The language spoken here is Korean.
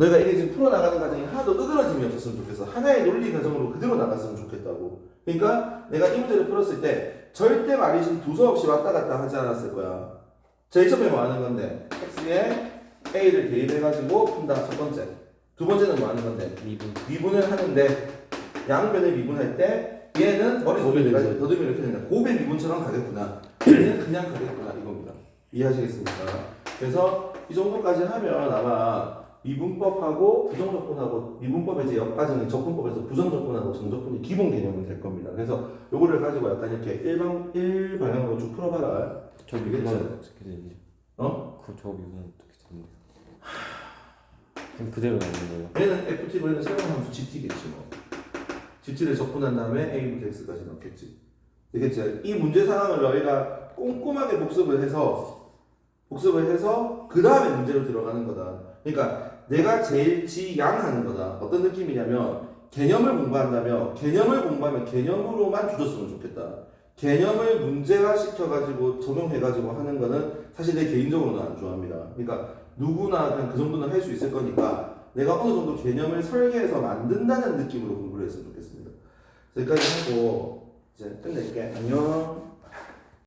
너희가 이게 지금 풀어나가는 과정이 하나도 으그러짐이 없었으면 좋겠어. 하나의 논리 과정으로 그대로 나갔으면 좋겠다고. 그러니까 내가 이 문제를 풀었을 때 절대 말이신 두서없이 왔다 갔다 하지 않았을 거야. 제일 처음에 뭐 하는 건데 x에 a를 대입해가지고 푼다 첫 번째. 두 번째는 뭐 하는 건데 미분 미분을 하는데 양변을 미분할 때 얘는 머릿속에 내가 더듬이 이렇게 된다. 고배 미분처럼 가겠구나. 얘는 그냥 가겠구나 이겁니다. 이해하시겠습니까? 그래서 이 정도까지 하면 아마 미분법하고 부정적분하고 미분법의 이제 역과정이 적분법에서 부정적분하고 정적분이 기본 개념은 될 겁니다. 그래서 요거를 가지고 약간 이렇게 일방 일 방향으로 쭉 풀어봐라. 저 알겠죠? 미분 어떻게 되는지 어? 그저 미분 어떻게 되는지 그럼 그대로 나오는 거예요 얘는 FT고 얘는 새로운 함수 GT겠지 뭐. GT를 적분한 다음에 A부터 X까지 넣겠지. 되겠지? 이 문제 상황을 너희가 꼼꼼하게 복습을 해서 복습을 해서 그 다음에 문제로 들어가는 거다. 그러니까 내가 제일 지양하는 거다. 어떤 느낌이냐면 개념을 공부한다면 개념을 공부하면 개념으로만 주줬으면 좋겠다. 개념을 문제화 시켜가지고 적용해가지고 하는 거는 사실 내 개인적으로는 안 좋아합니다. 그러니까 누구나 그냥 그 정도는 할 수 있을 거니까 내가 어느 정도 개념을 설계해서 만든다는 느낌으로 공부를 했으면 좋겠습니다. 여기까지 하고 이제 끝낼게. 안녕.